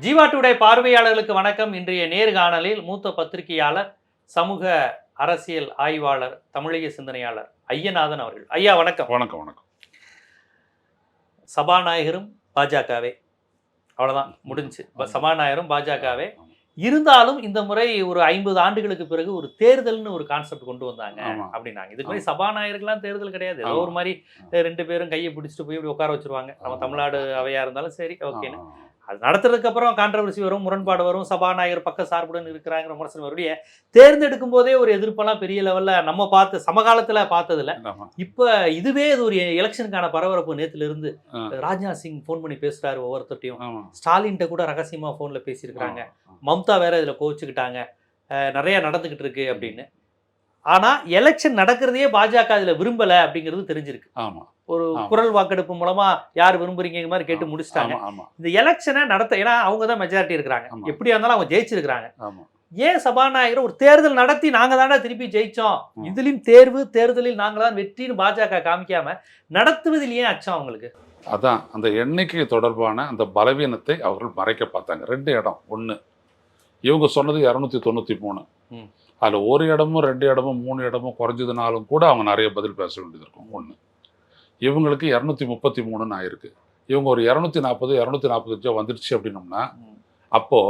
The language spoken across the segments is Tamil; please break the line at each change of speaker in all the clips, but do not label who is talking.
ஜீவா டுடே பார்வையாளர்களுக்கு வணக்கம். இன்றைய நேர்காணலில் மூத்த பத்திரிகையாளர் சமூக அரசியல் ஆய்வாளர் தமிழக சிந்தனையாளர் ஐயநாதன் அவர்கள். ஐயா வணக்கம்.
வணக்கம் வணக்கம்.
சபாநாயகரும் பாஜகவே. அவ்வளவுதான் முடிஞ்சு. சபாநாயகரும் பாஜகவே. இருந்தாலும் இந்த முறை ஒரு ஐம்பது ஆண்டுகளுக்கு பிறகு ஒரு தேர்தல்னு ஒரு கான்செப்ட் கொண்டு வந்தாங்க. அப்படின்னாங்க. இதுக்கு மாதிரி சபாநாயகருக்கெல்லாம் தேர்தல் கிடையாது. ஏதோ. ஒரு மாதிரி ரெண்டு பேரும் கையை பிடிச்சிட்டு போய் இப்படி உட்கார வச்சிருவாங்க. நம்ம. தமிழ்நாடு அவையா இருந்தாலும் சரி ஓகேன்னு. அது நடத்துறதுக்கு அப்புறம் கான்ட்ரவர்சி வரும் முரண்பாடு வரும் சபாநாயகர் பக்க சார்புடன் இருக்கிறாங்கிற விமர்சனம் வருடைய தேர்ந்தெடுக்கும் போதே ஒரு எதிர்ப்பெல்லாம் பெரிய லெவல்ல நம்ம பார்த்து சமகாலத்துல பார்த்ததுல
ஆமா.
இப்ப இதுவே இது ஒரு எலெக்ஷனுக்கான பரபரப்பு நேத்துல இருந்து
ஆ.
ராஜ்நாத் சிங் ஃபோன் பண்ணி பேசுறாரு ஒவ்வொருத்தட்டையும்
ஆமா.
ஸ்டாலின்ட்ட கூட ரகசியமா போன்ல பேசியிருக்கிறாங்க. மம்தா வேற இதுல கோவிச்சுக்கிட்டாங்க நிறைய நடந்துகிட்டு இருக்கு அப்படின்னு ஆனா எலெக்ஷன் நடக்கிறதையே பாஜக இதுல விரும்பல அப்படிங்கிறது தெரிஞ்சிருக்கு
ஆமா.
ஒரு. குரல் வாக்கெடுப்பு மூலமா யார் விரும்புறீங்க மாதிரி கேட்டு முடிச்சிட்டாங்க இந்த எலெக்ஷனை நடத்த ஏன்னா அவங்க தான் மெஜாரிட்டி இருக்கிறாங்க. எப்படியா இருந்தாலும் அவங்க ஜெயிச்சிருக்கிறாங்க. ஏன் சபாநாயகர் ஒரு தேர்தல் நடத்தி நாங்க தானே திருப்பி ஜெயிச்சோம். இதுலயும் தேர்வு தேர்தலில் நாங்க தான் வெற்றின்னு பாஜக காமிக்காம நடத்துவதில் ஏன் அச்சம் அவங்களுக்கு
அதான் அந்த எண்ணிக்கை தொடர்பான அந்த பலவீனத்தை அவர்கள் மறைக்க பார்த்தாங்க ரெண்டு இடம் ஒண்ணு இவங்க சொன்னது இரநூத்தி தொண்ணூத்தி மூணு. அதுல ஒரு இடமும் ரெண்டு இடமும் மூணு இடமும் குறைஞ்சதுனாலும் கூட அவங்க நிறைய பதில் பேச வேண்டியது இருக்கும் ஒண்ணு இவங்களுக்கு இரநூத்தி முப்பத்தி மூணுன்னு ஆயிருக்கு. இவங்க ஒரு இரநூத்தி நாற்பது இரநூத்தி நாற்பத்தஞ்சோ வந்துடுச்சு அப்படின்னோம்னா அப்போ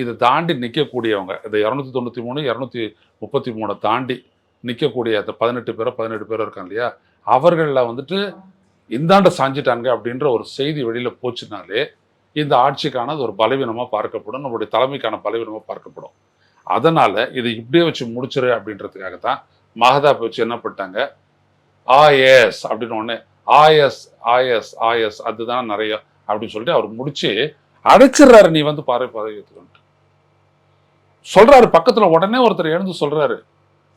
இது தாண்டி நிற்கக்கூடியவங்க இந்த இரநூத்தி தொண்ணூற்றி மூணு இரநூத்தி முப்பத்தி மூணை தாண்டி நிற்கக்கூடிய அந்த பதினெட்டு பேரோ பதினெட்டு பேரோ இருக்காங்க இல்லையா? அவர்களில் வந்துட்டு இந்தாண்ட சாஞ்சிட்டாங்க அப்படின்ற ஒரு செய்தி வெளியில் போச்சுனாலே இந்த ஆட்சிக்கான அது ஒரு பலவீனமாக பார்க்கப்படும் நம்மளுடைய தலைமைக்கான பலவீனமாக பார்க்கப்படும். அதனால் இது இப்படியே வச்சு முடிச்சிரு அப்படின்றதுக்காக தான் மகதாப் வச்சு என்ன பண்ணிட்டாங்க ஆஎஸ் அப்படின்னு ஒன்று ஆஎஸ் ஆஎஸ் ஆஎஸ் அதுதான் நிறைய அப்படின்னு சொல்லிட்டு அவர் முடிச்சு அடைச்சிடுறாரு நீ வந்து பாரு பதவி சொல்றாரு பக்கத்துல உடனே ஒருத்தர் எழுந்து சொல்றாரு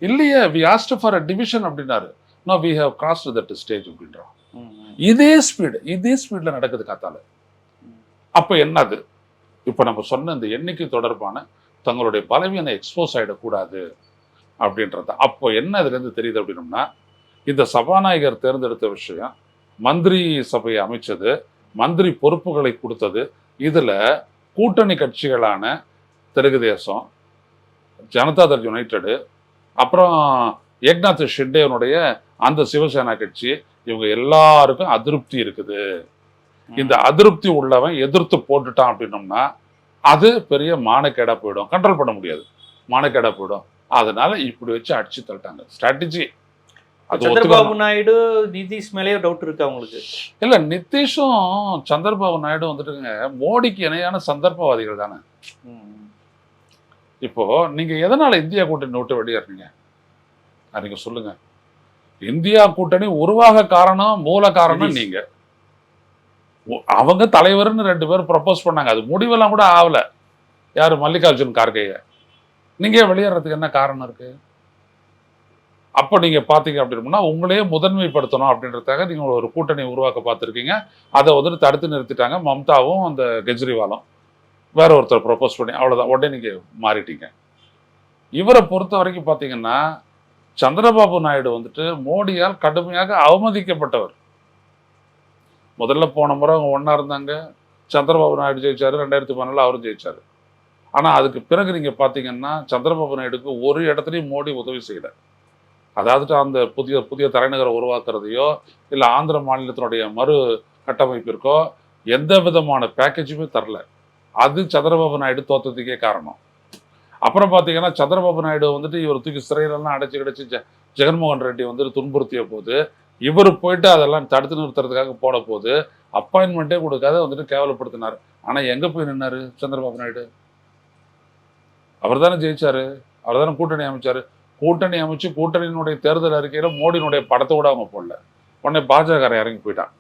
இல்லையே we asked for a division அப்படின்னாரு. No we have cross that stage அப்படின்றான் இதே ஸ்பீடு இதே ஸ்பீட்ல நடக்குது காத்தால. அப்ப என்னது? இப்ப நம்ம சொன்ன இந்த எண்ணிக்கை தொடர்பான தங்களுடைய பலவீனம் எக்ஸ்போஸ் ஆயிடக்கூடாது அப்படின்றது. அப்போ என்ன இதுல இருந்து தெரியுது அப்படின்னம்னா இந்த சபாநாயகர் தேர்ந்தெடுத்த விஷயம் மந்திரி சபையை அமைச்சது மந்திரி பொறுப்புகளை கொடுத்தது இதுல கூட்டணி கட்சிகளான தெலுங்கு தேசம் ஜனதாதள் யுனைடெடு அப்புறம் ஏக்நாத் ஷிண்டேவனுடைய அந்த சிவசேனா கட்சி இவங்க எல்லாருக்கும் அதிருப்தி இருக்குது. இந்த அதிருப்தி உள்ளவன் எதிர்த்து போட்டுட்டான் அப்படின்னோம்னா அது பெரிய மானக்கேடா போயிடும். கண்ட்ரோல் பண்ண முடியாது. மானக்கேடா போயிடும். அதனால இப்படி வச்சு அடிச்சு தள்ளிட்டாங்க. ஸ்ட்ராட்டஜி
சந்திரபாபு. நாயுடு நிதிஷ் மேலேயே டவுட் இருக்கு அவங்களுக்கு
இல்ல நிதிஷும் சந்திரபாபு நாயுடு வந்துட்டுங்க மோடிக்கு இணையான சந்தர்ப்பவாதிகள் தானே. இப்போ நீங்க எதனால இந்தியா கூட்டணி விட்டு வெளியேறீங்க? நீங்க சொல்லுங்க. இந்தியா கூட்டணி உருவாக காரணம் மூல காரணம். நீங்க. அவங்க தலைவர்னு ரெண்டு பேரும் ப்ரப்போஸ் பண்ணாங்க. அது முடிவெல்லாம் கூட ஆகல. யாரு? மல்லிகார்ஜுன் கார்கேய. நீங்க வெளியேறதுக்கு என்ன காரணம் இருக்கு? அப்போ நீங்கள் பார்த்தீங்க அப்படின்னா உங்களையே முதன்மைப்படுத்தணும் அப்படின்றதுக்காக நீங்கள் ஒரு கூட்டணி உருவாக்க பார்த்துருக்கீங்க. அதை வந்துட்டு தடுத்து நிறுத்திட்டாங்க மம்தாவும் அந்த கெஜ்ரிவாலும். வேற ஒருத்தர் ப்ரப்போஸ் பண்ணி அவ்வளோதான் உடனே நீங்கள் மாறிட்டீங்க. இவரை பொறுத்த வரைக்கும் பார்த்தீங்கன்னா சந்திரபாபு நாயுடு வந்துட்டு மோடியால் கடுமையாக அவமதிக்கப்பட்டவர். முதல்ல போன முறை அவங்க ஒன்றா இருந்தாங்க. சந்திரபாபு நாயுடு ஜெயிச்சாரு ரெண்டாயிரத்தி பதினாலில் அவரும் ஜெயிச்சார். ஆனால் அதுக்கு பிறகு நீங்கள் பார்த்தீங்கன்னா சந்திரபாபு நாயுடுக்கு ஒரு இடத்துலையும் மோடி உதவி செய்யலை. அதாவது அந்த புதிய புதிய தலைநகரை உருவாக்குறதையோ இல்லை ஆந்திர மாநிலத்தினுடைய மறு கட்டமைப்பிற்கோ எந்த விதமான பேக்கேஜுமே தரல. அது சந்திரபாபு நாயுடு தோத்ததுக்கே காரணம். அப்புறம் பார்த்தீங்கன்னா சந்திரபாபு நாயுடு வந்துட்டு இவர் தூக்கி சிறையிலெல்லாம் அடைச்சி கிடச்சி ஜ ஜெகன்மோகன் ரெட்டி வந்துட்டு துன்புறுத்திய போது இவர் போயிட்டு அதெல்லாம் தடுத்து நிறுத்துறதுக்காக போட போது அப்பாயின்மெண்ட்டே கொடுக்காத வந்துட்டு கேவலப்படுத்தினார். ஆனால் எங்கே போய் நின்னாரு சந்திரபாபு நாயுடு? அவர் தானே ஜெயிச்சாரு. அவர் தானே கூட்டணி அமைச்சாரு. கூட்டணி அமைச்சு கூட்டணியினுடைய தேர்தல் அறிக்கையில் மோடியினுடைய படத்தை கூட அவங்க போடல. உடனே பாஜக இறங்கி போயிட்டான்.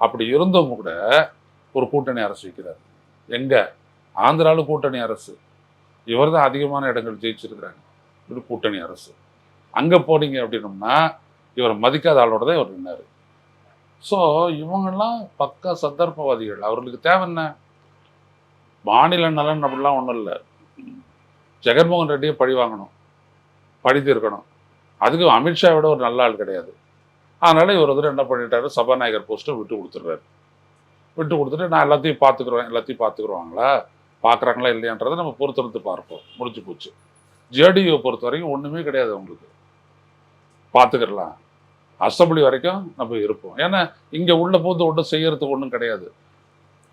அப்படி இருந்தவங்க கூட ஒரு கூட்டணி அரசு வைக்கிறார். எங்கே? ஆந்திராவில் கூட்டணி அரசு. இவர் தான் அதிகமான இடங்கள் ஜெயிச்சிருக்கிறாங்க. இது கூட்டணி அரசு. அங்கே போனீங்க அப்படின்னோம்னா இவர் மதிக்காத ஆளோட தான் இவர் நின்னார். ஸோ இவங்கெல்லாம் பக்கா சந்தர்ப்பவாதிகள். அவர்களுக்கு தேவை என்ன? மாநில நலன் அப்படிலாம் ஒன்றும் இல்லை. ஜெகன்மோகன் ரெட்டியை பழி வாங்கணும். படித்திருக்கணும். அதுக்கு அமித்ஷா விட ஒரு நல்ல ஆள் கிடையாது. அதனால் இவர் வந்துட்டு என்ன பண்ணிட்டாரு? சபாநாயகர் போஸ்ட்டை விட்டு கொடுத்துட்றாரு. விட்டு கொடுத்துட்டு நான் எல்லாத்தையும் பார்த்துக்குறேன் எல்லாத்தையும் பார்த்துக்குருவாங்களா பார்க்குறாங்களா இல்லையான்றதை நம்ம பொறுத்திருந்து பார்ப்போம். முடிஞ்சு போச்சு. ஜேடியூ பொறுத்த வரைக்கும் ஒன்றுமே கிடையாது அவங்களுக்கு. பார்த்துக்கிடலாம் அசம்பிளி வரைக்கும் நம்ம இருப்போம். ஏன்னா இங்கே உள்ள போது ஒன்றும் செய்யறதுக்கு ஒன்றும் கிடையாது.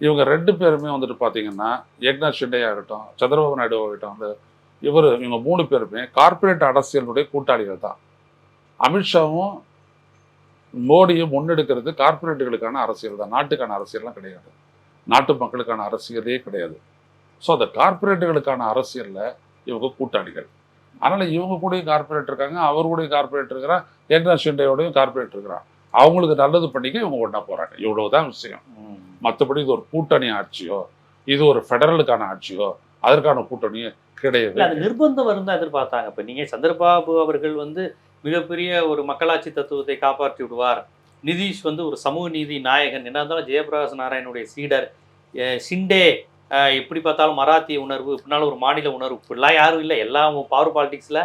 இவங்க ரெண்டு பேருமே வந்துட்டு பார்த்தீங்கன்னா ஏக்நாத் ஷிண்டே ஆகட்டும் சந்திரபாபு நாயுடு ஆகட்டும் அந்த இவர் இவங்க மூணு பேருமே கார்ப்பரேட் அரசியலுடைய கூட்டாளிகள் தான். அமித்ஷாவும் மோடியும் முன்னெடுக்கிறது கார்ப்பரேட்டுகளுக்கான அரசியல் தான். நாட்டுக்கான அரசியல்லாம் கிடையாது. நாட்டு மக்களுக்கான அரசியலே கிடையாது. ஸோ அந்த கார்ப்பரேட்டுகளுக்கான அரசியலில் இவங்க கூட்டாளிகள். அதனால் இவங்க கூடயும் கார்ப்பரேட் இருக்காங்க அவர் கூடயும் கார்ப்பரேட் இருக்கிறான் ஏக்நாத் ஷிண்டேயோடையும் கார்ப்பரேட் இருக்கிறான் அவங்களுக்கு நல்லது பண்ணிக்க இவங்க ஒன்றா போகிறாங்க இவ்வளவுதான் விஷயம். மற்றபடி இது ஒரு கூட்டணி ஆட்சியோ இது ஒரு ஃபெடரலுக்கான ஆட்சியோ அதற்கான கூட்டணியோ கிடையாது.
அது நிர்பந்தம் இருந்தால் எதிர்பார்த்தாங்க. இப்போ நீங்க சந்திரபாபு அவர்கள் வந்து மிகப்பெரிய ஒரு மக்களாட்சி தத்துவத்தை காப்பாற்றி விடுவார். நிதிஷ் வந்து ஒரு சமூக நீதி நாயகன். என்ன இருந்தாலும் ஜெயபிரகாஷ் நாராயணுடைய சீடர். ஷிண்டே எப்படி பார்த்தாலும் மராத்திய உணர்வு பின்னாலும் ஒரு மாநில உணர்வு. இப்படிலாம் யாரும் இல்லை. எல்லாம் பவர் பாலிடிக்ஸில்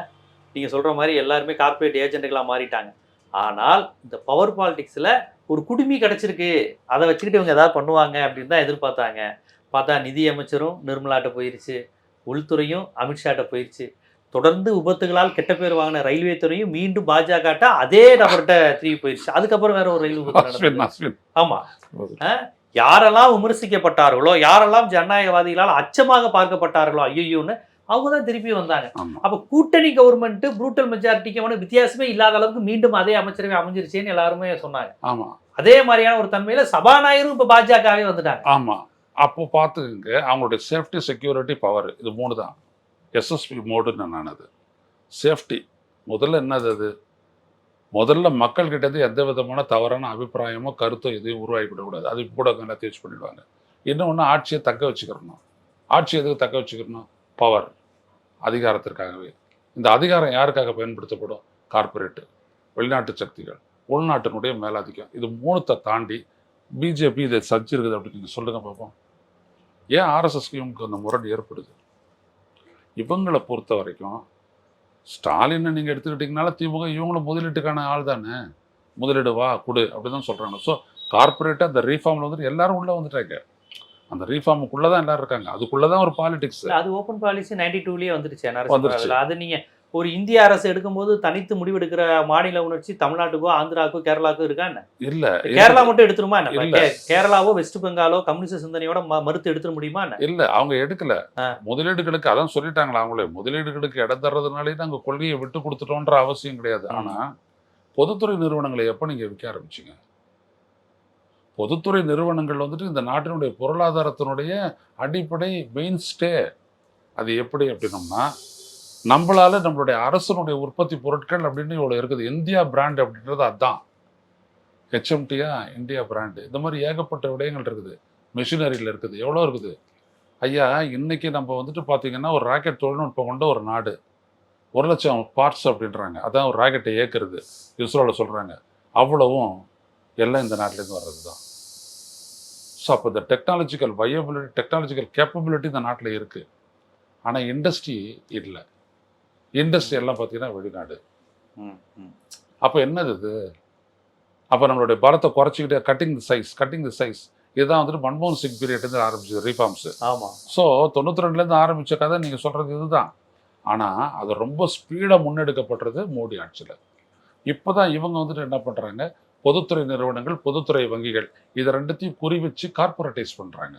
நீங்கள் சொல்கிற மாதிரி எல்லாருமே கார்ப்பரேட் ஏஜென்ட்டுகளாக மாறிட்டாங்க. ஆனால் இந்த பவர் பாலிடிக்ஸில் ஒரு குடுமி கிடச்சிருக்கு. அதை வச்சுக்கிட்டு இவங்க ஏதாவது பண்ணுவாங்க அப்படின்னு தான் எதிர்பார்த்தாங்க. பார்த்தா நிதி அமைச்சரும் நிர்மலாட்ட போயிருச்சு. உள்துறையும் அமித்ஷாட்ட போயிருச்சு. தொடர்ந்து விபத்துகளால் கெட்ட பேர் வாங்கின ரயில்வே துறையும் மீண்டும் பாஜகட்ட அதே நபர்கிட்ட திரும்பி போயிருச்சு. அதுக்கப்புறம் வேற ஒரு ரயில் விபத்து ஆமா. யாரெல்லாம் விமர்சிக்கப்பட்டார்களோ யாரெல்லாம் ஜனநாயகவாதிகளால் அச்சமாக பார்க்கப்பட்டார்களோ ஐயோன்னு அவங்க தான் திருப்பி வந்தாங்க. அப்ப கூட்டணி கவர்மெண்ட் ப்ரூட்டல் மெஜாரிட்டிக்கு வித்தியாசமே இல்லாத அளவுக்கு மீண்டும் அதே அமைச்சரவை அமைஞ்சிருச்சேன்னு எல்லாருமே சொன்னாங்க.
ஆமா.
அதே மாதிரியான ஒரு தன்மையில சபாநாயகரும் இப்ப பாஜகவே வந்துட்டாங்க.
ஆமா. அப்போ பார்த்துக்கங்க அவங்களுடைய சேஃப்டி செக்யூரிட்டி பவர் இது மூணு தான் எஸ்எஸ்பி மோடுன்னு நான் அது. சேஃப்டி முதல்ல என்னது அது? முதல்ல மக்கள்கிட்டேருந்து எந்த விதமான தவறான அபிப்பிராயமோ கருத்தோ எதையும் உருவாகிவிடக்கூடாது. அது கூட எல்லாத்தையும் யூஸ் பண்ணிடுவாங்க. இன்னொன்று ஆட்சியை தக்க வச்சுக்கிறணும். ஆட்சி எதுக்கு தக்க வச்சுக்கணும் பவர் அதிகாரத்திற்காகவே. இந்த அதிகாரம் யாருக்காக பயன்படுத்தப்படும்? கார்ப்பரேட்டு வெளிநாட்டு சக்திகள். உள்நாட்டினுடைய மேலாதிக்கம். இது மூணுத்தை தாண்டி பிஜேபி இதை சச்சிருக்குது அப்படின்னு நீங்கள் சொல்லுங்கள் பார்ப்போம் ஏன் ஆர்எஸ்எஸ்க்கு இவங்களுக்கு அந்த முரண் ஏற்படுது? இவங்களை பொறுத்த வரைக்கும் ஸ்டாலினை நீங்கள் எடுத்துக்கிட்டிங்கனால திமுக இவங்களும் முதலீட்டுக்கான ஆள் தானே? முதலீடு வா கொடு அப்படி தான் சொல்கிறாங்க ஸோ கார்ப்பரேட்டாக அந்த ரீஃபார்மில் வந்துட்டு எல்லாரும் உள்ளே வந்துட்டாங்க. அந்த ரீஃபார்முக்குள்ளே தான் எல்லாரும் இருக்காங்க. அதுக்குள்ளே தான் ஒரு பாலிடிக்ஸ்
அது ஓப்பன் பாலிசி நைன்டி டூலயே வந்துருச்சு.
வந்துருச்சு.
அது நீங்க ஒரு இந்திய அரசு எடுக்கும்போது தனித்து முடிவெடுக்கிற மாநில உணர்ச்சி தமிழ்நாட்டுக்கோ ஆந்திராக்கோ கேரளாக்கோ இருக்கா என்ன?
இல்லை.
கேரளா மட்டும் எடுத்துருமா என்ன? கேரளாவோ வெஸ்ட் பெங்காலோ கம்யூனிஸ்ட் சிந்தனையோட மறுத்து எடுத்துட முடியுமா என்ன?
இல்லை அவங்க எடுக்கல. முதலீடுகளுக்கு அதான் சொல்லிட்டாங்களா அவங்களே. முதலீடுகளுக்கு இடம் தர்றதுனாலே நாங்கள் கொள்கையை விட்டு கொடுத்துட்டோன்ற அவசியம் கிடையாது.
ம்.
ஆனால் பொதுத்துறை நிறுவனங்களை எப்போ நீங்கள் விற்க ஆரம்பிச்சீங்க? பொதுத்துறை நிறுவனங்கள் வந்துட்டு இந்த நாட்டினுடைய பொருளாதாரத்தினுடைய அடிப்படை மெயின் ஸ்டே அது எப்படி அப்படின்னம்னா நம்மளால நம்மளுடைய அரசனுடைய உற்பத்தி பொருட்கள் அப்படின்னு இவ்வளோ இருக்குது. இந்தியா பிராண்ட் அப்படின்றது அதுதான் ஹெச்எம்டியா இந்தியா பிராண்டு இந்த மாதிரி ஏகப்பட்ட விடயங்கள் இருக்குது. மிஷினரியில் இருக்குது. எவ்வளோ இருக்குது? ஐயா இன்னைக்கு நம்ம வந்துட்டு பார்த்தீங்கன்னா ஒரு ராக்கெட் தொழில்நுட்பம் கொண்ட ஒரு நாடு. ஒரு லட்சம் பார்ட்ஸ் அப்படின்றாங்க. அதான் ஒரு ராக்கெட்டை ஏற்கிறது இஸ்ரோவில் சொல்கிறாங்க அவ்வளவும் எல்லாம் இந்த நாட்டிலேருந்து வர்றது தான் ஸோ அப்போ இந்த டெக்னாலஜிக்கல் வயபிலிட்டி டெக்னாலஜிக்கல் கேப்பபிலிட்டி இந்த நாட்டில் இருக்குது ஆனால் இண்டஸ்ட்ரி இல்லை. இண்டஸ்ட்ரி எல்லாம் பார்த்தீங்கன்னா வெளிநாடு. அப்போ என்னது இது? அப்போ நம்மளுடைய பலத்தை குறைச்சிக்கிட்டே cutting the size cutting the size இதுதான் வந்துட்டு மன்மோகன் சிங் பீரியட்லேருந்து ஆரம்பிச்சது ரீஃபார்ம்ஸு
ஆமா.
ஸோ தொண்ணூற்றி ரெண்டுலேருந்து ஆரம்பித்த கதை நீங்கள் சொல்கிறது இதுதான். ஆனால் அது ரொம்ப ஸ்பீடாக முன்னெடுக்கப்படுறது மோடி ஆட்சியில். இப்போ தான் இவங்க வந்துட்டு என்ன பண்ணுறாங்க பொதுத்துறை நிறுவனங்கள் பொதுத்துறை வங்கிகள் இதை ரெண்டுத்தையும் குறி வச்சு கார்பரேட்டைஸ் பண்ணுறாங்க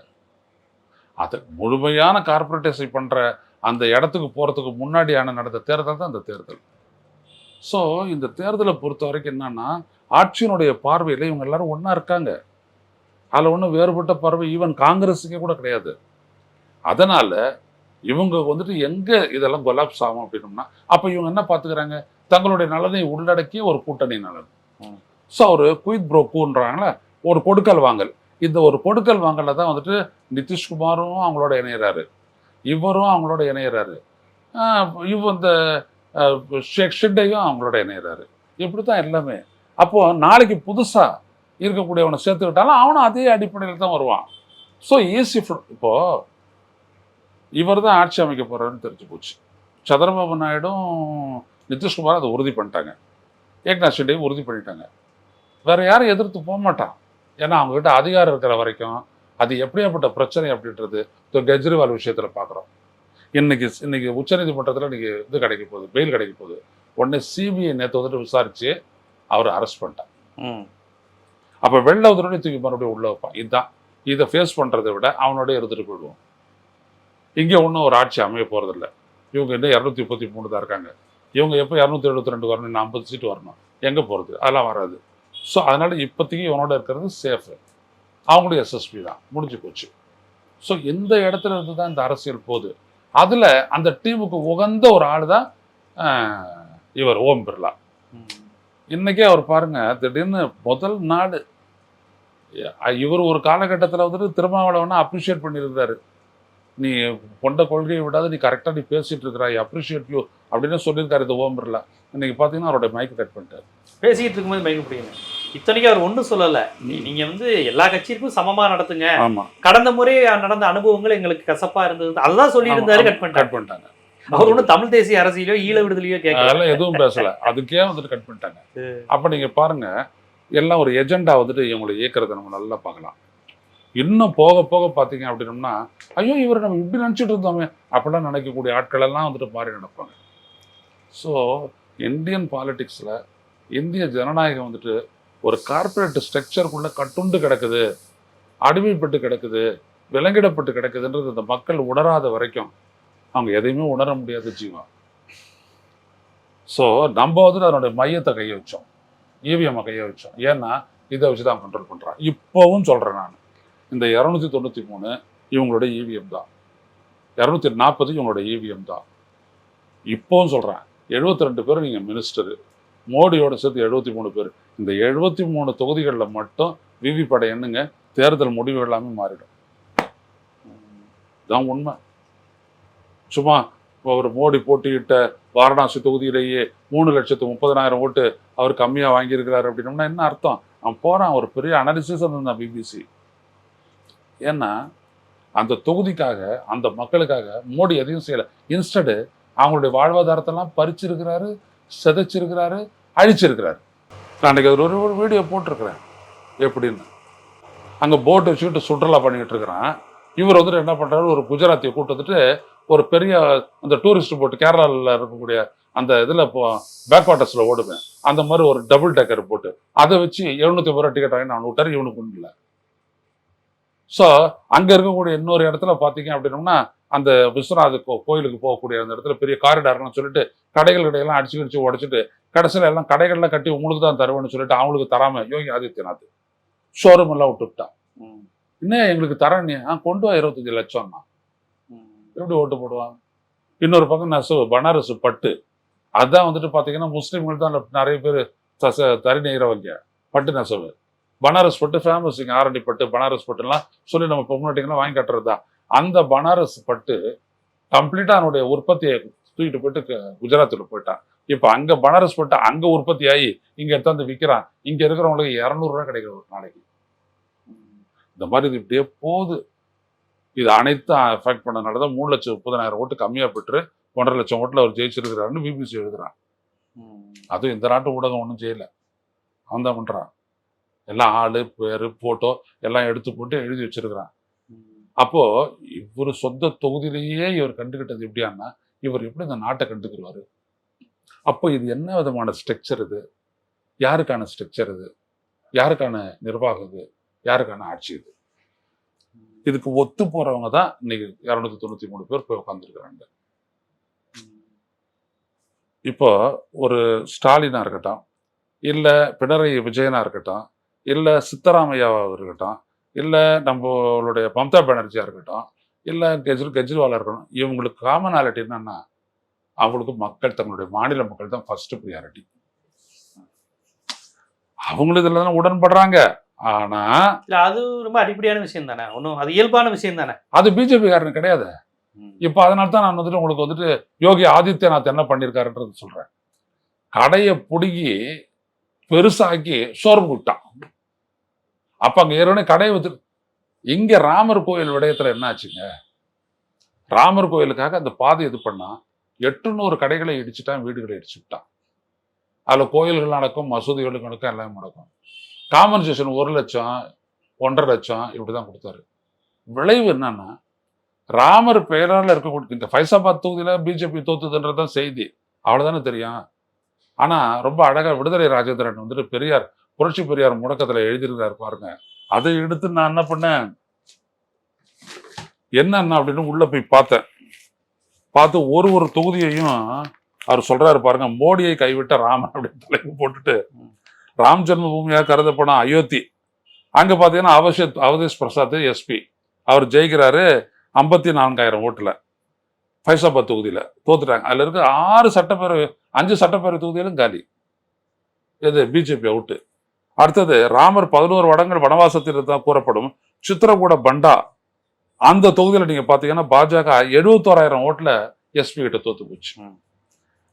அது முழுமையான கார்பரேட்டைஸை பண்ணுற அந்த இடத்துக்கு போகிறதுக்கு முன்னாடியான நடந்த தேர்தல் தான் இந்த தேர்தல். ஸோ இந்த தேர்தலை பொறுத்த வரைக்கும் என்னன்னா ஆட்சியினுடைய பார்வையில் இவங்க எல்லாரும் ஒன்றா இருக்காங்க. அதில் ஒன்றும் வேறுபட்ட பார்வை ஈவன் காங்கிரஸுக்கே கூட கிடையாது. அதனால இவங்க வந்துட்டு எங்க இதெல்லாம் கொலாப்ஸ் ஆகும் அப்படின்னோம்னா அப்போ இவங்க என்ன பார்த்துக்கிறாங்க தங்களுடைய நலனை உள்ளடக்கிய ஒரு கூட்டணி நலன். ஸோ ஒரு குயித் ப்ரோக்குன்றாங்களே ஒரு கொடுக்கல் வாங்கல். இந்த ஒரு கொடுக்கல் வாங்கல தான் வந்துட்டு நிதிஷ்குமாரும் அவங்களோட இணையிறாரு. இவரும் அவங்களோட இணையிறாரு. இவ இந்த ஆஹ், ஷேக் ஷிண்டையும் அவங்களோட இணையிறாரு. இப்படி தான் எல்லாமே. அப்போது நாளைக்கு புதுசாக இருக்கக்கூடியவனை சேர்த்துக்கிட்டாலும் அவனும் அதே அடிப்படையில் தான் வருவான். ஸோ ஈஸி இப்போது இவர் தான் ஆட்சி அமைக்க போகிறாருன்னு தெரிஞ்சு போச்சு. சந்திரபாபு நாயுடும் நிதிஷ்குமார் அதை உறுதி பண்ணிட்டாங்க. ஏக்நாத் ஷிண்டேயும் உறுதி பண்ணிட்டாங்க. வேறு யாரும் எதிர்த்து போக மாட்டான். ஏன்னா அவங்ககிட்ட அதிகாரம் இருக்கிற வரைக்கும் அது எப்படியாப்பட்ட பிரச்சனை அப்படின்றது கெஜ்ரிவால் விஷயத்துல பார்க்குறோம் இன்னைக்கு இன்னைக்கு உச்சநீதிமன்றத்தில் இன்னைக்கு இது கிடைக்க போகுது பெயில் கிடைக்க போகுது. உடனே சிபிஐ நேற்று வந்துட்டு விசாரிச்சு அவர் அரெஸ்ட் பண்ணிட்டான்
ம்.
அப்போ வெளில வந்துட்டு தூக்கி மறுபடியும் உள்ள வைப்பான். இதுதான் இதை ஃபேஸ் பண்ணுறதை விட அவனோடய இருந்துட்டு போயிடுவோம் இங்கே ஒன்றும் ஒரு ஆட்சி அமைய போகிறதில்ல இவங்க இன்னும் இரநூத்தி முப்பத்தி மூணு தான் இருக்காங்க. இவங்க எப்போ இரநூத்தி எழுபத்தி ரெண்டு வரணும்? இன்னும் ஐம்பது சீட்டு வரணும். எங்கே போகிறது அதெல்லாம் வராது. ஸோ அதனால் இப்போதைக்கு இவனோட இருக்கிறது சேஃபு அவங்களும் எஸ்எஸ்பி தான். முடிஞ்சு போச்சு. ஸோ இந்த இடத்துல இருந்து தான் இந்த அரசியல் போகுது. அதில் அந்த டீமுக்கு உகந்த ஒரு ஆள் தான் இவர் ஓம் பிர்லா. இன்றைக்கே அவர் பாருங்க திடீர்னு முதல் நாள். இவர் ஒரு காலகட்டத்தில் வந்துட்டு திருமாவளவனை அப்ரிஷியேட் பண்ணியிருந்தாரு. நீ கொண்ட கொள்கையை விடாத நீ கரெக்டாக நீ பேசிகிட்டு இருக்கிறாய் அப்ரிஷியேட் யூ அப்படின்னு சொல்லியிருக்காரு இந்த ஓம் பிர்லா. இன்னைக்கு பார்த்தீங்கன்னா அவரோட மைக் கட் பண்ணிட்டார்.
பேசிக்கிட்டு இருக்கும்போது மைக் பிடிக்கணும் இத்தனைக்கும் அவர் ஒன்றும் சொல்லல. நீங்க வந்து எல்லா கட்சிக்கும் சமமா நடத்துங்க. கடந்த முறை நடந்த அனுபவங்கள் எங்களுக்கு கசப்பா இருந்தது. அதுதான் சொல்லி இருந்தாரு கட் பண்ணிட்டாரு.
கட் பண்ணிட்டாங்க.
அவர் ஒன்றும் தமிழ் தேசிய அரசியலையோ ஈழ விடுதலையோ கேட்கல.
எதுவும் பேசல. அதுக்கே வந்துட்டு கட் பண்ணிட்டாங்க. அப்ப நீங்க பாருங்க எல்லாம் ஒரு எஜெண்டா வந்துட்டு இவங்களை இயக்கிறத நம்ம நல்லா பார்க்கலாம். இன்னும் போக போக பார்த்தீங்க அப்படின்னம்னா ஐயோ இவர் நம்ம இப்படி நினச்சிட்டு இருந்தோமே. அப்படிலாம் நினைக்கக்கூடிய ஆட்கள் எல்லாம் வந்துட்டு மாறி நடப்பாங்க. ஸோ இந்தியன் பாலிடிக்ஸில் இந்திய ஜனநாயகம் வந்துட்டு ஒரு கார்ப்பரேட் ஸ்ட்ரக்சருக்குள்ளே கட்டுண்டு கிடக்குது அடிமைப்பட்டு கிடக்குது விலங்கிடப்பட்டு கிடக்குதுன்றது இந்த மக்கள் உணராத வரைக்கும் அவங்க எதையுமே உணர முடியாத ஜீவா ஸோ நம்ம வந்துட்டு அதனுடைய மையத்தை கைய வச்சோம். இவிஎம்மை கைய வச்சோம். ஏன்னா இதை வச்சு தான் கண்ட்ரோல் பண்ணுறான் இப்போவும் சொல்கிறேன் நான். இந்த இரநூத்தி தொண்ணூற்றி மூணு இவங்களுடைய இவிஎம் தான். இரநூத்தி நாற்பது இவங்களுடைய இவிஎம் தான். இப்போவும் சொல்கிறேன் எழுபத்தி ரெண்டு பேர் நீங்கள் மினிஸ்டரு மோடியோட சேர்த்து எழுபத்தி மூணு பேர். இந்த எழுபத்தி மூணு தொகுதிகளில் மட்டும் விவிபடை என்னங்க? தேர்தல் முடிவு எல்லாமே மாறிடும். தான் உண்மை. சும்மா அவர் மோடி போட்டியிட்ட வாரணாசி தொகுதியிலேயே மூணு லட்சத்து முப்பதனாயிரம் ஓட்டு அவர் கம்மியாக வாங்கியிருக்கிறாரு அப்படின்னோம்னா என்ன அர்த்தம்? அவன் போகிறான் ஒரு பெரிய அனாலிசிஸ் இருந்தான் பிபிசி ஏன்னா அந்த தொகுதிக்காக அந்த மக்களுக்காக மோடி எதையும் செய்யலை. இன்ஸ்டடு அவங்களுடைய வாழ்வாதாரத்தெல்லாம் பறிச்சிருக்கிறாரு சிதைச்சிருக்கிறாரு அழிச்சிருக்கிறாரு. நான் அன்றைக்கி ஒரு ஒரு வீடியோ போட்டிருக்கிறேன். எப்படின்னு. அங்கே போட்டு வச்சுக்கிட்டு சுற்றுலா பண்ணிக்கிட்டு இருக்கிறான். இவர் வந்துட்டு என்ன பண்ணுறாரு ஒரு குஜராத்தியை கூட்டு வந்துட்டு ஒரு பெரிய அந்த டூரிஸ்ட் போட்டு கேரளாவில் இருக்கக்கூடிய அந்த இதில் இப்போ பேக் வாட்டர்ஸில் ஓடுவேன். அந்த மாதிரி ஒரு டபுள் டேக்கர் போட்டு அதை வச்சு எழுநூற்றி ஐம்பது ரூபா டிக்கெட் வாங்கி நான் விட்டார் இவனுக்கு ஒன்றும் இல்லை ஸோ அங்கே இருக்கக்கூடிய இன்னொரு இடத்துல பார்த்தீங்க அப்படின்னோம்னா அந்த விஸ்வநாத கோ கோயிலுக்கு போகக்கூடிய அந்த இடத்துல பெரிய காரிடார்னு சொல்லிட்டு கடைகள் கடையெல்லாம் அடிச்சு அடிச்சு உடைச்சிட்டு கடைசியில் எல்லாம் கடைகள்லாம் கட்டி உங்களுக்கு தான் தருவேன்னு சொல்லிட்டு அவங்களுக்கு தராம யோகி ஆதித்யநாத் ஷோரூம் எல்லாம் விட்டுவிட்டான். இன்னும் எங்களுக்கு தரேன் நீ ஆ கொண்டு வா இருபத்தஞ்சு லட்சம்னா. எப்படி ஓட்டு போடுவான் இன்னொரு பக்கம் நெசவு பனாரஸ் பட்டு. அதான் வந்துட்டு பார்த்தீங்கன்னா முஸ்லீம்கள் தான் நிறைய பேர் தச தறி நெய்கிறவங்க பட்டு நெசவு பனாரஸ் பட்டு ஃபேமஸ் இங்கே ஆரண்டி பட்டு பனாரஸ் பட்டுலாம் சொல்லி நம்ம பொம்னாட்டிங்கெல்லாம் வாங்கி கட்டுறது தான் அந்த பனாரஸ் பட்டு கம்ப்ளீட்டாக அவனுடைய உற்பத்தியை தூக்கிட்டு போயிட்டு குஜராத்தில் போயிட்டான். இப்போ அங்கே பனாரஸ் பட்டு அங்கே உற்பத்தி ஆகி இங்கே எடுத்தாந்து விற்கிறான் இங்கே இருக்கிறவங்களுக்கு இரநூறுவா கிடைக்கிற ஒரு நாளைக்கு. இந்த மாதிரி இது இப்படியே போகுது. இது அனைத்தும் அஃபெக்ட் பண்ணனால தான் மூணு லட்சம் முப்பதனாயிரம் ஓட்டு கம்மியாக பெற்று ஒன்றரை லட்சம் ஓட்டில் அவர் ஜெயிச்சிருக்கிறாருன்னு பிபிசி எழுதுறான். அதுவும் இந்த நாட்டு ஊடகம் ஒன்றும் செய்யலை. அவன் தான் பண்ணுறான் எல்லாம் ஆள் பேர் ஃபோட்டோ எல்லாம் எடுத்து போட்டு எழுதி வச்சிருக்கிறான். அப்போ இவர் சொந்த தொகுதியிலேயே இவர் கண்டுக்கிட்டது எப்படியான்னா இவர் எப்படி இந்த நாட்டை கண்டுக்கிறார் அப்போ இது என்ன விதமான ஸ்ட்ரக்சர் இது? யாருக்கான ஸ்ட்ரக்சர் இது? யாருக்கான நிர்வாகம் இது? யாருக்கான ஆட்சி இது? இதுக்கு ஒத்து போறவங்க தான் இன்னைக்கு இரநூத்தி தொண்ணூத்தி மூணு பேர் போய் உட்காந்துருக்கிறாங்க இப்போ ஒரு ஸ்டாலினா இருக்கட்டும் இல்லை பினராயி விஜயனா இருக்கட்டும் இல்லை சித்தராமையாவா இருக்கட்டும் இல்லை நம்மளுடைய மம்தா பானர்ஜியா இருக்கட்டும் இல்லை கெஜ்ரி கெஜ்ரிவாலா இருக்கட்டும் இவங்களுக்கு காமனாலிட்டி என்னன்னா அவங்களுக்கு மக்கள் தங்களுடைய மாநில மக்கள் தான் ஃபர்ஸ்ட் ப்ரியாரிட்டி அவங்களும் இதில் தானே உடன்படுறாங்க. ஆனா
இல்ல அது ரொம்ப அடிப்படையான விஷயம் தானே. ஒன்றும் அது இயல்பான விஷயம் தானே.
அது பிஜேபி காரன் கிடையாது. இப்போ அதனால தான் நான் வந்துட்டு உங்களுக்கு வந்துட்டு யோகி ஆதித்யநாத் என்ன பண்ணியிருக்காருன்றது சொல்றேன். கடையை பிடுங்கி பெருசாக்கி ஷோரூம் விட்டான். அப்ப அங்க ஏற்கனவே கடை வச்சு இங்க ராமர் கோயில் விடயத்துல என்னாச்சுங்க? ராமர் கோயிலுக்காக அந்த பாதை இது பண்ணா எட்டுநூறு கடைகளை இடிச்சுட்டான் வீடுகளை இடிச்சு விட்டான். அதுல கோயில்கள் நடக்கும் மசூதிகளுக்கு நடக்கும் எல்லாமே நடக்கும். காம்பன்சேஷன் ஒரு லட்சம் ஒன்றரை லட்சம் இப்படிதான் கொடுத்தாரு. விளைவு என்னன்னா ராமர் பெயரால் இருக்கக்கூடிய இந்த ஃபைசாபாத் தொகுதியில பிஜேபி தோத்துதுன்றது தான் செய்தி. அவ்வளவுதானே தெரியும். ஆனா ரொம்ப அழகா விடுதலை ராஜேந்திரன் வந்துட்டு பெரியார் புரட்சி பெரியார் முடக்கத்துல எழுதியிருக்காரு பாருங்க. அதை எடுத்து நான் என்ன பண்ணேன்? என்னென்ன அப்படின்னு உள்ள போய் பார்த்தேன். பார்த்து ஒரு ஒரு தொகுதியையும் அவர் சொல்றாரு பாருங்க மோடியை கைவிட்ட ராமன் அப்படின்னு தலைப்பு போட்டுட்டு ராம் ஜென்மபூமியா கருதப்படும் அயோத்தி. அங்க பாத்தீங்கன்னா அவசிய அவதேஷ் பிரசாத் எஸ்பி அவர் ஜெயிக்கிறாரு ஐம்பத்தி நான்காயிரம் ஓட்டுல. ஃபைசாபாத் தொகுதியில தோத்துட்டாங்க. அதுல இருக்க ஆறு சட்டப்பேரவை அஞ்சு சட்டப்பேரவை தொகுதியிலும் காலி. இது பிஜேபி அவுட்டு. அடுத்தது ராமர் பதினோரு வடங்கள் வனவாசத்தில் தான் கூறப்படும் சித்திரகூட பண்டா. அந்த தொகுதியில நீங்க பாத்தீங்கன்னா பாஜக எழுபத்தோராயிரம் ஓட்டுல எஸ்பி கிட்ட தோத்து போச்சு.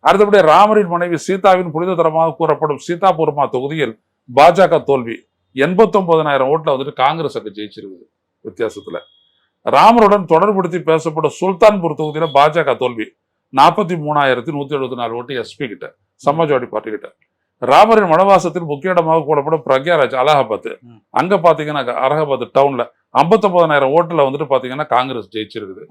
அடுத்தபடி ராமரின் மனைவி சீதாவின் புனித தரமாக கூறப்படும் சீதாபூர்மா தொகுதியில் பாஜக தோல்வி. எண்பத்தொன்பதனாயிரம் ஓட்டுல வந்துட்டு காங்கிரஸ் அங்க ஜெயிச்சிருக்குது வித்தியாசத்துல. ராமருடன் தொடர்புபடுத்தி பேசப்படும் சுல்தான்பூர் தொகுதியில பாஜக தோல்வி. நாற்பத்தி மூணாயிரத்தி நூத்தி எழுபத்தி நாலு ஓட்டு எஸ்பி கிட்ட சமாஜ்வாடி பார்ட்டி கிட்ட. ராமரின் வனவாசத்தில் முக்கிய இடமாக கூடப்படும் பிரக்யாராஜ் அலகாபாத். அங்க பாத்தீங்கன்னா அலகாபாத் டவுன்ல ஐம்பத்தொன்பதாயிரம் ஓட்டுல வந்துட்டு பாத்தீங்கன்னா காங்கிரஸ் ஜெயிச்சிருக்குது.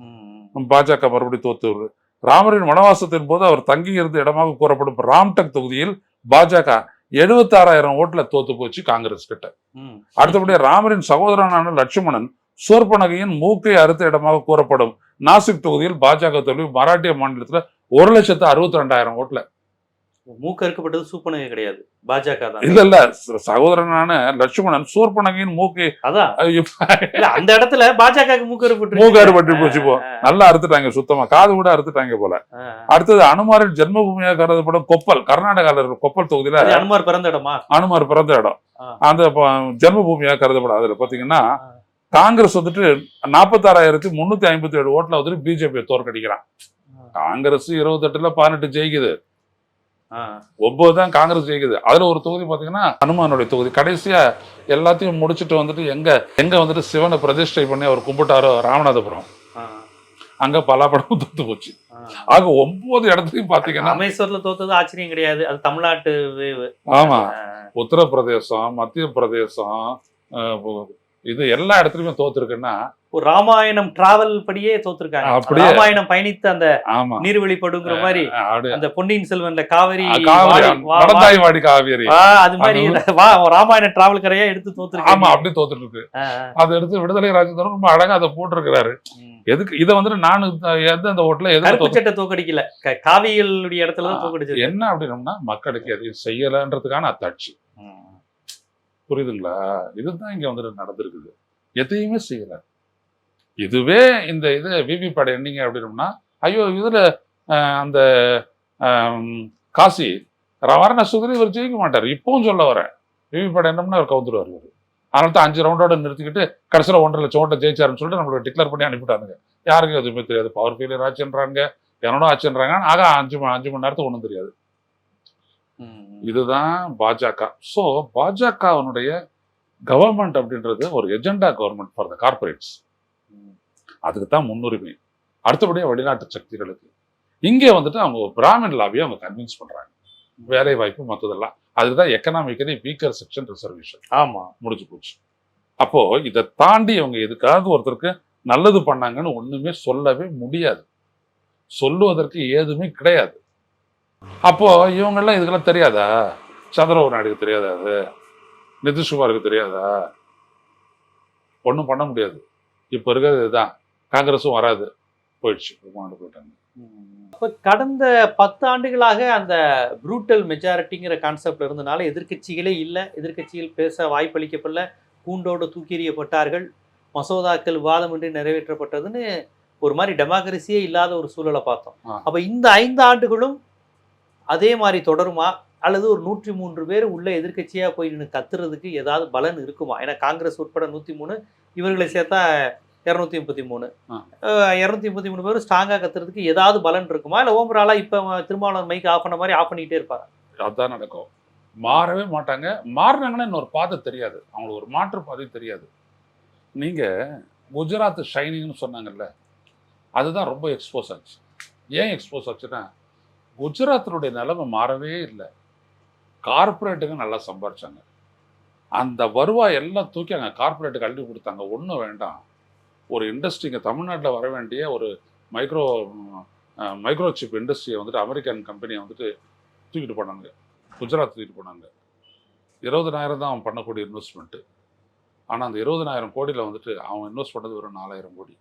பாஜக மறுபடியும் தோத்து வருது ராமரின் வனவாசத்தின் போது அவர் தங்கி இருந்த இடமாக கூறப்படும் ராம்டெக் தொகுதியில் பாஜக எழுபத்தாறாயிரம் ஓட்டுல தோத்து போச்சு காங்கிரஸ் கிட்ட. அடுத்தபடியா ராமரின் சகோதரனான லட்சுமணன் சூர்பனகையின் மூக்கை அறுத்த இடமாக கூறப்படும் நாசிக் தொகுதியில் பாஜக தோல்வி மராட்டிய மாநிலத்துல ஒரு லட்சத்து அறுபத்தி ரெண்டாயிரம் ஓட்டுல
மூக்கு அறுக்கப்பட்டது சூப்பனகை கிடையாது. பாஜக தான்.
இல்ல இல்ல சகோதரனான லட்சுமணன் சூர்பனகையின் மூக்கை
அதான் அந்த இடத்துல பாஜக மூக்கு அறுப்பட்டு
மூக்கு அறுபட்டு போச்சு போ நல்லா அறுத்துட்டாங்க சுத்தமா. காது கூட அறுத்துட்டாங்க போல. அடுத்தது அனுமாரின் ஜென்மபூமியாக கருதப்படும் கொப்பல். கர்நாடகால இருக்கிற கொப்பல் தொகுதியில
அனுமார் பிறந்த இடமா?
அனுமார் பிறந்த இடம். அந்த ஜென்மபூமியாக கருதப்படும். அதுல பாத்தீங்கன்னா. காங்கிரஸ் வந்துட்டு நாற்பத்தாறாயிரத்தி முன்னூத்தி ஐம்பத்தி ஏழு ஓட்டுல வந்துட்டு பிஜேபி தோற்கடிக்கிறான். காங்கிரஸ் இருபத்தெட்டுல பதினெட்டு ஜெயிக்குது. ஒன்பது தான் காங்கிரஸ் ஜெயிக்குது. அதுல ஒரு தொகுதி பாத்தீங்கன்னா ஹனுமானுடைய தொகுதி. கடைசியா எல்லாத்தையும் முடிச்சிட்டு வந்துட்டு எங்க எங்க வந்துட்டு சிவனை பிரதிஷ்டை பண்ணி அவர் கும்பிட்டாரோ ராமநாதபுரம். அங்க பலாப்பழமும் தோத்து போச்சு. ஆக ஒன்பது இடத்துலயும் பாத்தீங்கன்னா
ராமேஸ்வரத்துல தோத்தது ஆச்சரியம் கிடையாது. அது தமிழ்நாட்டு வேவு.
ஆமா. உத்தரப்பிரதேசம் மத்திய பிரதேசம் இது எல்லா இடத்துலயுமே தோத்துருக்குன்னா
ஒரு ராமாயணம் டிராவல் படியே தோத்துருக்காங்க.
அப்படியே.
ராமாயணம் பயணித்த அந்த
ஆமா.
நீர்வழிப்படுங்கிற மாதிரி
அப்படி
அந்த பொன்னியின் செல்வன்ல காவிரி வாடி-
காவேரி.
அது மாதிரி வா ராமாயணம் டிராவல் கரையா எடுத்து
ஆமா
தோத்துருக்காங்க
அப்படி தோத்துட்டு இருக்கு. அதை எடுத்து விடுதலை ராஜேந்திரன் ரொம்ப அழகா அதை போட்டிருக்கிறாரு. எதுக்கு இதை வந்துட்டு நான் எந்த அந்த ஓட்டுல எதுக்கு
சட்டை தோக்கடிக்கல. காவியலுடைய இடத்துல தான் தோக்கடிச்சிருக்கு.
என்ன அப்படின்னம்னா மக்களுக்கு எதையும் செய்யலன்றதுக்கான அத்தாட்சி. புரியுதுங்களா? இதுதான் இங்க வந்துட்டு நடந்திருக்குது. எதையுமே செய்யல. இதுவே இந்த இது விவிபேட் என்னீங்க அப்படின்னம்னா ஐயோ இதுல அந்த காசி வரண சுகரி இவர் ஜெயிக்க மாட்டார். இப்பவும் சொல்ல வரேன். விவிபேட் என்னம்னா அவர் கவுந்துருவார் இவர். அதனால தான் அஞ்சு ரவுண்டோட நிறுத்திக்கிட்டு கடைசியில் ஒன்றரை லட்சம் ஓட்ட ஜெயிச்சாருன்னு சொல்லிட்டு நம்மளுக்கு டிக்ளேர் பண்ணி அனுப்பிட்டானுங்க யாருக்கும் எதுவுமே தெரியாது. பவர் ஃபெயிலியர் ஆச்சுன்றாங்க. என்னோட ஆச்சுன்றாங்க. ஆக அஞ்சு மணி அஞ்சு மணி நேரத்துக்கு ஒன்றும் தெரியாது. இதுதான் பாஜக. ஸோ பாஜகவினுடைய கவர்மெண்ட் அப்படின்றது ஒரு agenda government for the corporates. அதுக்கு தான் முன்னுரிமை. அடுத்தபடியாக வெளிநாட்டு சக்திகளுக்கு. இங்கே வந்துட்டு அவங்க பிராமின் லாபியை அவங்க கன்வின்ஸ் பண்றாங்க. வேலை வாய்ப்பு மற்றதெல்லாம் அதுக்கு தான் எக்கனாமிக்கலி வீக்கர் செக்ஷன் ரிசர்வேஷன்
ஆமா.
முடிஞ்சு போச்சு. அப்போ இதை தாண்டி அவங்க எதுக்காக ஒருத்தருக்கு நல்லது பண்ணாங்கன்னு ஒண்ணுமே சொல்லவே முடியாது. சொல்லுவதற்கு ஏதுமே கிடையாது. அப்போ இவங்கெல்லாம் இதுக்கெல்லாம் தெரியாதா? சந்திரபாபு நாயுடுக்கு தெரியாதா அது? நிதிஷ்குமாருக்கு தெரியாதா? ஒன்றும் பண்ண முடியாது. இப்போ இருக்கிறது இதுதான். காங்கிரஸும் வராது. போயிடுச்சு. போயிட்டாங்க.
அப்ப கடந்த பத்து ஆண்டுகளாக அந்த ப்ரூட்டல் மெஜாரிட்டிங்கிற கான்செப்ட்ல இருந்தனால எதிர்க்கட்சிகளே இல்லை. எதிர்க்கட்சிகள் பேச வாய்ப்பளிக்கப்படல. கூண்டோடு தூக்கி எறியப்பட்டார்கள் மசோதாக்கள் விவாதமின்றி நிறைவேற்றப்பட்டதுன்னு ஒரு மாதிரி டெமோக்ரஸியே இல்லாத ஒரு சூழலை பார்த்தோம். அப்ப இந்த ஐந்து ஆண்டுகளும் அதே மாதிரி தொடருமா? அல்லது ஒரு நூற்றி மூன்று பேர் உள்ள எதிர்க்கட்சியா போய் நின்று கத்துறதுக்கு ஏதாவது பலன் இருக்குமா? ஏன்னா காங்கிரஸ் உட்பட நூத்தி மூணு இவர்களை சேர்த்தா இரநூத்தி முப்பத்தி மூணு. இரநூத்தி முப்பத்தி மூணு பேரும் ஸ்ட்ராங்கா கத்துறதுக்கு ஏதாவது பலன் இருக்குமா? இல்ல ஓவராலா இப்ப திருமாவளவன் மைக் ஆஃப் பண்ண மாதிரி ஆஃப் பண்ணிக்கிட்டே இருப்பாரு?
அதான் நடக்கும். மாறவே மாட்டாங்க. மாறினாங்கன்னா இன்னொரு பாதை தெரியாது. அவங்களுக்கு ஒரு மாற்று பாதை தெரியாது. நீங்க குஜராத் ஷைனிங்னு சொன்னாங்கல்ல அதுதான் ரொம்ப எக்ஸ்போஸ் ஆச்சு. ஏன் எக்ஸ்போஸ் ஆச்சுன்னா குஜராத்தினுடைய நிலைமை மாறவே இல்லை. கார்ப்பரேட்டுங்க நல்லா சம்பாரிச்சாங்க. அந்த வருவாய் எல்லாம் தூக்கி அங்கே கார்ப்பரேட்டுக்கு அள்ளி கொடுத்தாங்க. ஒன்றும் வேண்டாம். ஒரு இண்டஸ்ட்ரி இங்கே தமிழ்நாட்டில் வர வேண்டிய ஒரு மைக்ரோ மைக்ரோ சிப் இண்டஸ்ட்ரியை வந்துட்டு அமெரிக்கன் கம்பெனியை வந்துட்டு தூக்கிட்டு போனாங்க. குஜராத் தூக்கிட்டு போனாங்க. இருபதனாயிரம் தான் அவன் பண்ணக்கூடிய இன்வெஸ்ட்மெண்ட்டு ஆனால் அந்த இருபதனாயிரம் கோடியில் வந்துட்டு அவன் இன்வெஸ்ட் பண்ணது ஒரு நாலாயிரம் கோடி.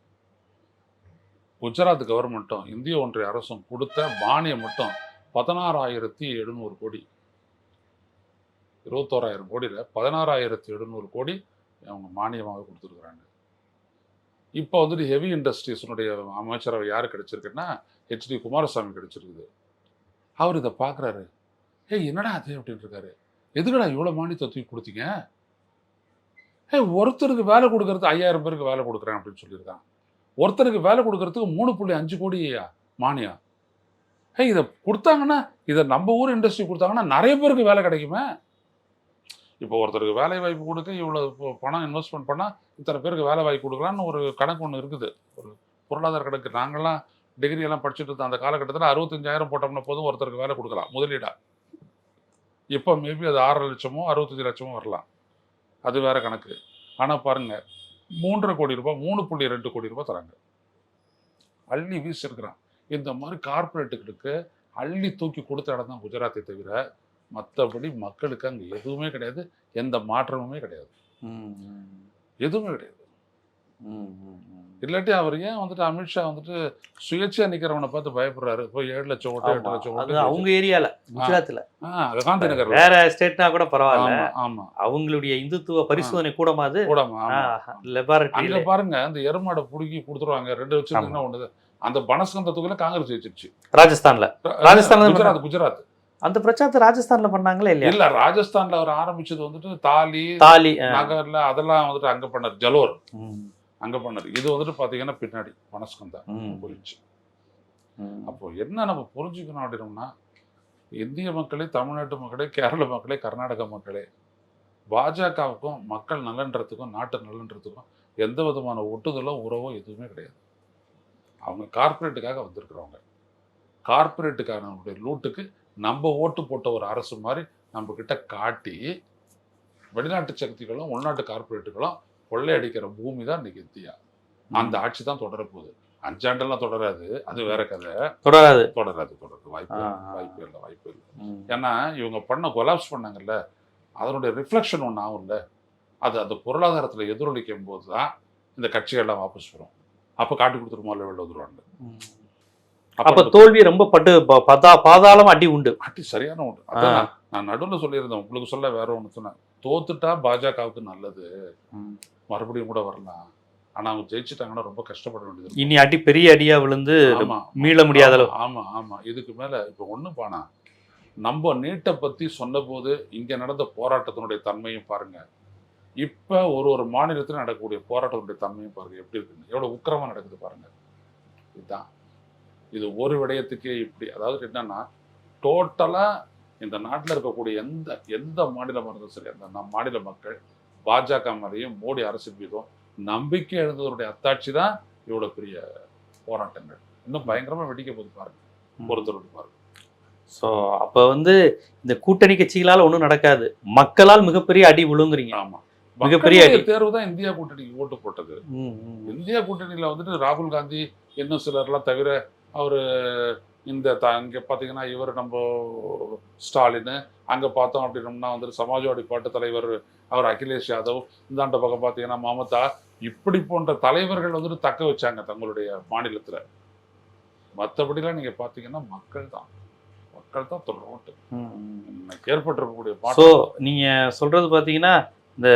குஜராத் கவர்மெண்ட்டும் இந்திய ஒன்றிய அரசும் கொடுத்த மானியம் மட்டும் பதினாறாயிரத்தி எழுநூறு கோடி. இருபத்தோராயிரம் கோடியில் பதினாறாயிரத்தி எழுநூறு கோடி அவங்க மானியமாக கொடுத்துருக்குறாங்க. இப்போ வந்துட்டு ஹெவி இண்டஸ்ட்ரீஸினுடைய அமைச்சரவை யார் கிடைச்சிருக்குன்னா ஹெச்டி குமாரசாமி கிடைச்சிருக்குது. அவர் இதை பார்க்குறாரு ஏய் என்னடா அது அப்படின்னு இருக்காரு. எதுக்குடா இவ்வளோ மானியத்தை தூக்கி கொடுத்தீங்க? ஏய் ஒருத்தருக்கு வேலை கொடுக்கறது ஐயாயிரம் பேருக்கு வேலை கொடுக்குறேன் அப்படின்னு சொல்லியிருக்கான் ஒருத்தருக்கு வேலை கொடுக்கறதுக்கு மூணு புள்ளி அஞ்சு கோடி மானியம். ஹே இதை கொடுத்தாங்கன்னா இதை நம்ம ஊர் இண்டஸ்ட்ரி கொடுத்தாங்கன்னா நிறைய பேருக்கு வேலை கிடைக்குமே. இப்போ ஒருத்தருக்கு வேலை வாய்ப்பு கொடுக்க இவ்வளோ இப்போ பணம் இன்வெஸ்ட்மெண்ட் பண்ணால் இத்தனை பேருக்கு வேலை வாய்ப்பு கொடுக்கலான்னு ஒரு கணக்கு ஒன்று இருக்குது. ஒரு பொருளாதார கணக்கு. நாங்கள்லாம் டிகிரி எல்லாம் படிச்சுட்டு இருந்தோம் அந்த காலகட்டத்தில் அறுபத்தஞ்சாயிரம் போட்டோம்னா போதும் ஒருத்தருக்கு வேலை கொடுக்கலாம் முதலீடா. இப்போ மேபி அது ஆறரை லட்சமோ அறுபத்தஞ்சு லட்சமோ வரலாம். அது வேற கணக்கு. ஆனால் பாருங்கள் மூன்றரை கோடி ரூபாய் மூணு புள்ளி ரெண்டு கோடி ரூபாய் தராங்க. அள்ளி வீசிருக்கிறான். இந்த மாதிரி கார்ப்பரேட்டுகளுக்கு அள்ளி தூக்கி கொடுத்த இடம் தான் குஜராத்தை தவிர மற்றபடி மக்களுக்கு அங்கே எதுவுமே கிடையாது. எந்த மாற்றமுமே கிடையாது. எதுவுமே கிடையாது. இல்லாட்டி அவர் ஏன் வந்துட்டு அமித்ஷா வந்துட்டு சுயேட்சையா நிக்கிறவனை பார்த்து பயப்படுறாரு? இப்போ ஏழு லட்சம் ஓட்டு எட்டு லட்சம்
அது
ஓட்டு
அவங்க ஏரியால குஜராத்ல.
காந்தி நகர்ல.
வேற ஸ்டேட்னா கூட பரவாயில்ல.
ஆமா
அவங்களுடைய இந்துத்துவ பரிசோதனை கூடமாது
கூடமா ஆமா. அங்க
லெபார்டரியில
பாருங்க அந்த எருமாடை புடுங்கி கொடுத்துருவாங்க ரெண்டு வச்சிருந்தீங்கன்னா ஒண்ணுது அந்த பனஸ்கந்தத்துக்குள்ள காங்கிரஸ் ஜெயிச்சிருச்சு.
ராஜஸ்தான்ல. ராஜஸ்தான்ல தான்
குஜராத் குஜராத்.
அந்த பிரச்சாரத்தை ராஜஸ்தான்ல பண்ணாங்களா இல்லையா?
இல்ல ராஜஸ்தான்ல அவர் ஆரம்பிச்சது வந்துட்டு தாலி
தாலி.
நகர்ல அதெல்லாம் வந்துட்டு அங்க பண்ணாரு ஜலோர். அங்க பண்ணாரு இது வந்துட்டு பாத்தீங்கன்னா பின்னாடி பனஸ்கந்தா
ம்,
போயிடுச்சு. அப்போ என்ன நம்ம புரிஞ்சுக்கணும் அப்படின்னோம்னா இந்திய மக்களே தமிழ்நாட்டு மக்களே கேரள மக்களே கர்நாடக மக்களே பாஜகவுக்கும் மக்கள் நலன்றதுக்கும் நாட்டு நலன்றதுக்கும் எந்த விதமான ஒட்டுதலோ உறவோ எதுவுமே கிடையாது. அவங்க கார்ப்பரேட்டுக்காக வந்திருக்கிறவங்க. கார்ப்பரேட்டுக்கான லூட்டுக்கு நம்ம ஓட்டு போட்ட ஒரு அரசு மாதிரி நம்ம கிட்ட காட்டி வெளிநாட்டு சக்திகளும் உள்நாட்டு கார்ப்பரேட்டுகளும் கொள்ளையடிக்கிற பூமி தான் இன்னைக்கு இந்தியா. அந்த ஆட்சி தான் தொடரப்போகுது. அஞ்சாண்டெல்லாம் தொடராது. அது வேற கதை.
தொடராது.
தொடராது தொடராது. வாய்ப்பு இல்லை. வாய்ப்பு இல்லை வாய்ப்பு இல்லை. ஏன்னா இவங்க பண்ண கொலாப்ஸ் பண்ணாங்கல்ல அதனுடைய ரிஃப்ளெக்ஷன் ஒன்று ஆகும்ல அது அந்த பொருளாதாரத்தில் எதிரொலிக்கும் போது தான் இந்த கட்சிகள்லாம் வாபஸ் வரும். அப்போ காட்டி கொடுத்துட்டு முதல்ல வெளில வந்துருவாங்க. அப்ப
தோல்வி ரொம்ப பட்டு பாதாளம் அடி உண்டு.
அடி சரியான ஒன்று அதான் நான் நடுவில் சொல்லியிருந்தேன். உங்களுக்கு சொல்ல வேற ஒன்று சொன்னேன். தோத்துட்டா பாஜகவுக்கு நல்லது. மறுபடியும் கூட வரலாம். ஆனா அவங்க ஜெயிச்சிட்டாங்கன்னா ரொம்ப கஷ்டப்பட வேண்டியது.
இனி அடி பெரிய அடியா விழுந்து மீள முடியாத அளவு.
ஆமா ஆமா. இதுக்கு மேல இப்ப ஒண்ணு பானா. நம்ம நீட்டை பத்தி சொன்னபோது இங்க நடந்த போராட்டத்தினுடைய தன்மையும் பாருங்க. இப்ப ஒரு ஒரு மாநிலத்திலும் நடக்கக்கூடிய போராட்டத்தினுடைய தன்மையும் பாருங்க. எப்படி இருக்குன்னு. எவ்வளவு உக்கிரமா நடக்குது பாருங்க. இதுதான். இது ஒரு விடயத்துக்கே இப்படி. அதாவது என்னன்னா டோட்டலா இந்த நாட்டுல இருக்கக்கூடிய எந்த எந்த மாநிலமா இருந்தாலும் சரி அந்த மாநில மக்கள் பாஜக மேலேயும் மோடி அரசு மீதும் நம்பிக்கை எழுந்ததனுடைய அத்தாட்சி தான் இவ்வளவு பெரிய போராட்டங்கள். இன்னும் பயங்கரமா வெடிக்க போகுது பாருங்க. பொறுத்தவரை பாருங்க.
சோ அப்ப வந்து இந்த கூட்டணி கட்சிகளால ஒண்ணும் நடக்காது. மக்களால் மிகப்பெரிய அடி விழுங்குறீங்க.
ஆமா.
மிகப்பெரிய
தேர்வு தான் இந்தியா கூட்டணிக்கு ஓட்டு போட்டது. இந்தியா கூட்டணியில வந்துட்டு ராகுல் காந்தி இன்னும் சிலர்லாம் தவிர அவரு இந்த த இங்க பாத்தீங்கன்னா இவர் நம்ம ஸ்டாலின் அங்க பார்த்தோம் அப்படின்னம்னா வந்துட்டு சமாஜ்வாடி பாட்டு தலைவர் அவர் அகிலேஷ் யாதவ் இந்தாண்ட பக்கம் பாத்தீங்கன்னா மமதா இப்படி போன்ற தலைவர்கள் வந்துட்டு தக்க வச்சாங்க தங்களுடைய மாநிலத்துல. மற்றபடிலாம் நீங்க பாத்தீங்கன்னா மக்கள் தான். மக்கள் தான். இன்னைக்கு ஏற்பட்டிருக்கக்கூடிய
சோ
மாற்றம்.
நீங்க சொல்றது பாத்தீங்கன்னா இந்த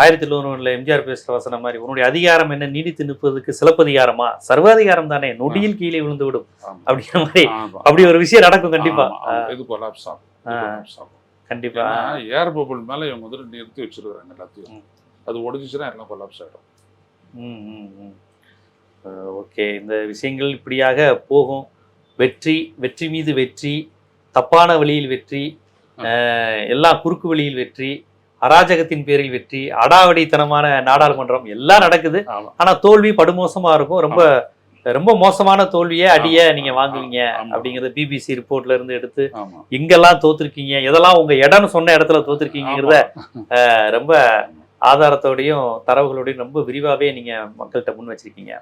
ஆயிரத்தி தொண்ணூறுல எம்ஜிஆர் பேசுற வசனம் மாதிரி உன்னுடைய அதிகாரம் என்ன? நீடித்து நிற்பதற்கு சிலப்பதிகாரமா? சர்வாதிகாரம் தானே? நொடியில் கீழே விழுந்து விடும். அப்படிங்கிற மாதிரி. அப்படி ஒரு விஷயம் நடக்கும் கண்டிப்பா.
இது கொலாப்ஸ் ஆகும்.
கண்டிப்பா.
ஏர் பபுள் மேல இவங்க வந்துட்டு நிறுத்தி வச்சிருக்காங்க எல்லாத்தையும். அது ஒடிஞ்சிச்சுன்னா எல்லாம் கொலாப்ஸ் ஆயிடும்.
ஓகே. இந்த விஷயங்கள் இப்படியாக போகும். வெற்றி வெற்றி மீது வெற்றி தப்பான வழியில் வெற்றி அஹ், எல்லாம் குறுக்கு வழியில் வெற்றி அராஜகத்தின் பேரில் வெற்றி அடாவடித்தனமான நாடாளுமன்றம் எல்லாம் நடக்குது.
ஆமா.
ஆனா தோல்வி படுமோசமா இருக்கும். ரொம்ப ரொம்ப மோசமான தோல்வியை அடிய நீங்க வாங்குவீங்க. அப்படிங்கறத பிபிசி ரிப்போர்ட்ல இருந்து எடுத்து எங்கெல்லாம் தோத்துருக்கீங்க. எதெல்லாம் உங்க இடம்னு சொன்ன இடத்துல தோத்துருக்கீங்கிறத ரொம்ப ஆதாரத்தோடையும் தரவுகளோடையும் ரொம்ப விரிவாகவே நீங்கள் மக்கள்கிட்ட முன் வச்சிருக்கீங்க.